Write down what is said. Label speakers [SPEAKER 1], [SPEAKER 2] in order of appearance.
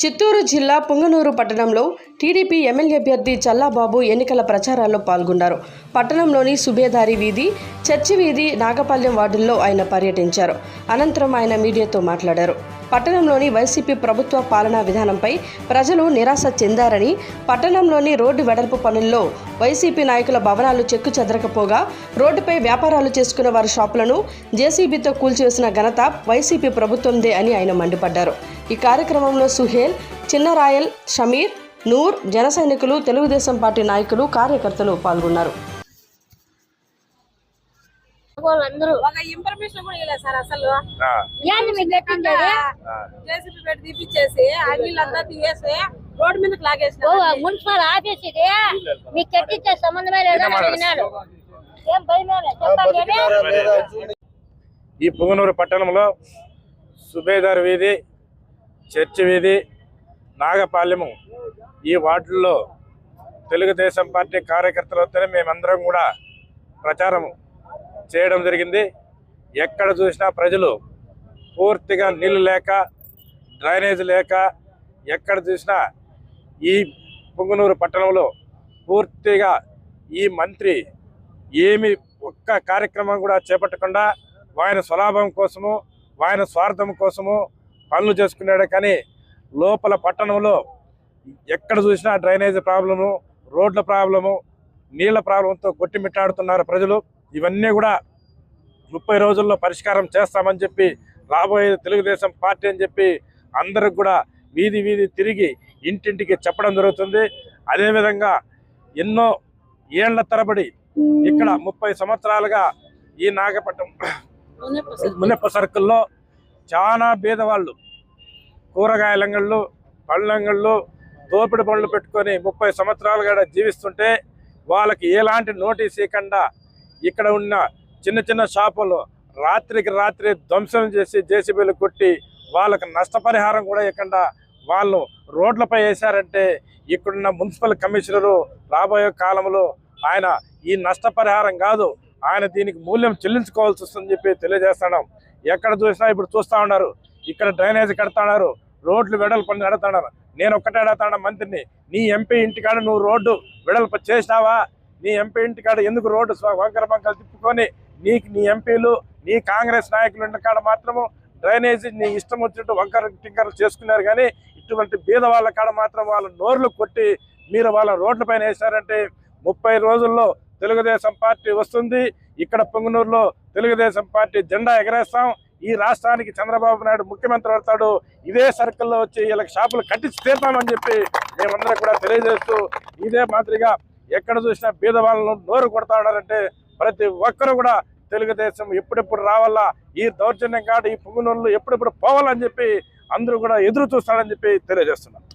[SPEAKER 1] చిత్తూరు జిల్లా పుంగనూరు పట్టణంలో TDP MLA అభ్యర్థి చల్లాబాబు ఎన్నికల ప్రచారాల్లో పాల్గొన్నారు. పట్టణంలోని సుబేదారి వీధి చర్చి వీధి నాగపాలెం వార్డుల్లో ఆయన పర్యటించారు. అనంతరం ఆయన మీడియాతో మాట్లాడారు. పట్టణంలోని వైసీపీ ప్రభుత్వ పాలనా విధానంపై ప్రజలు నిరాశ చెందారని పట్టణంలోని రోడ్డు వెడల్పు పనుల్లో వైసీపీ నాయకుల భవనాలు చెక్కు చెదరకపోగా రోడ్డుపై వ్యాపారాలు చేసుకున్న వారి షాపులను జేసీబీతో కూల్చివేసిన ఘనత వైసీపీ ప్రభుత్వందే అని ఆయన మండిపడ్డారు. ఈ కార్యక్రమంలో సుహేల్ చిన్నరాయల్ షమీర్ నూర్ జన సైనికులు తెలుగుదేశం పార్టీ నాయకులు కార్యకర్తలు పాల్గొన్నారు.
[SPEAKER 2] వాళ్ళందరూ
[SPEAKER 3] ఒక ఇన్ఫర్మేషన్ కూడా ఇవ్వలేదు సార్ అసలు.
[SPEAKER 4] ఆ,
[SPEAKER 2] ఏంది మీకు పెట్టిండేది
[SPEAKER 4] ఆ.
[SPEAKER 3] జేసీబీ పెట్టి తీపిచ్చేసి అంగిలంతా తీసేసి మీదకి
[SPEAKER 2] ఓ మున్సిపల్ ఆఫీస్ ఇది మీకు కట్టించే సంబంధమే ఏం చెప్పండి ఏమి?
[SPEAKER 4] ఈ పుంగనూరు పట్టణంలో సుబేదార్ వీధి చర్చి వీధి నాగపాలెము ఈ వార్డుల్లో తెలుగుదేశం పార్టీ కార్యకర్తలతో మేమందరం కూడా ప్రచారం చేయడం జరిగింది. ఎక్కడ చూసినా ప్రజలు పూర్తిగా నీళ్ళు లేక డ్రైనేజ్ లేక ఎక్కడ చూసినా ఈ పుంగనూరు పట్టణంలో పూర్తిగా ఈ మంత్రి ఏమి ఒక్క కార్యక్రమం కూడా చేపట్టకుండా ఆయన స్వలాభం కోసము ఆయన స్వార్థం కోసము పనులు చేసుకున్నాడు కానీ లోపల పట్టణంలో ఎక్కడ చూసినా డ్రైనేజ్ ప్రాబ్లము రోడ్ల ప్రాబ్లము నీళ్ళ ప్రాబ్లంతో కొట్టిమిట్టాడుతున్నారు ప్రజలు. ఇవన్నీ కూడా ముప్పై రోజుల్లో పరిష్కారం చేస్తామని చెప్పి రాబోయే తెలుగుదేశం పార్టీ అని చెప్పి అందరికి కూడా వీధి వీధి తిరిగి ఇంటింటికి చెప్పడం జరుగుతుంది. అదేవిధంగా ఎన్నో ఏళ్ళ తరబడి ఇక్కడ ముప్పై సంవత్సరాలుగా ఈ నాగపట్నం మునప్ప సర్కిల్లో చాలా బీదవాళ్ళు కూరగాయలంగళ్ళు పళ్ళంగళ్ళు దోపిడి పనులు పెట్టుకొని ముప్పై సంవత్సరాలుగా జీవిస్తుంటే వాళ్ళకి ఎలాంటి నోటీస్ ఇవ్వకుండా ఇక్కడ ఉన్న చిన్న చిన్న షాపులు రాత్రికి రాత్రి ధ్వంసం చేసి జేసీబీలు కొట్టి వాళ్ళకు నష్టపరిహారం కూడా ఇవ్వకుండా వాళ్ళు రోడ్లపై వేశారంటే ఇక్కడున్న మున్సిపల్ కమిషనరు రాబోయే కాలంలో ఆయన ఈ నష్టపరిహారం కాదు ఆయన దీనికి మూల్యం చెల్లించుకోవాల్సి వస్తుందని చెప్పి తెలియజేస్తున్నాం. ఎక్కడ చూసినా ఇప్పుడు చూస్తా ఉన్నారు ఇక్కడ డ్రైనేజ్ కడతాడారు రోడ్లు వెడల్పు పని కడతాడారు నేను ఒక్కటే అడుగుతాను మంత్రిని నీ ఎంపీ ఇంటికాడ నువ్వు రోడ్డు వెడల్పు చేసినావా? నీ ఎంపీ ఇంటికాడ ఎందుకు రోడ్డు వంకర వంకలు తిప్పుకొని నీకు నీ ఎంపీలు నీ కాంగ్రెస్ నాయకులు ఇంటికాడ మాత్రము డ్రైనేజీ నీ ఇష్టం వచ్చినట్టు వంకర టింకర్లు చేసుకున్నారు కానీ ఇటువంటి బీద వాళ్ళ కాడ మాత్రం వాళ్ళ నోర్లు కొట్టి మీరు వాళ్ళ రోడ్ల పైన వేశారంటే ముప్పై రోజుల్లో తెలుగుదేశం పార్టీ వస్తుంది. ఇక్కడ పొంగునూరులో తెలుగుదేశం పార్టీ జెండా ఎగరేస్తాం. ఈ రాష్ట్రానికి చంద్రబాబు నాయుడు ముఖ్యమంత్రి అవుతాడు. ఇదే సర్కిల్లో వచ్చి వీళ్ళకి షాపులు కట్టించి తీర్తామని చెప్పి మేమందరం కూడా తెలియజేస్తూ ఇదే మాదిరిగా ఎక్కడ చూసినా బీద వాళ్ళను నోరు కొడతా ప్రతి ఒక్కరు కూడా తెలుగుదేశం ఎప్పుడెప్పుడు రావాలా? ఈ దౌర్జన్యం కాదు ఈ పుంగునూళ్ళు ఎప్పుడెప్పుడు పోవాలని చెప్పి అందరూ కూడా ఎదురు చూస్తారని చెప్పి తెలియజేస్తున్నారు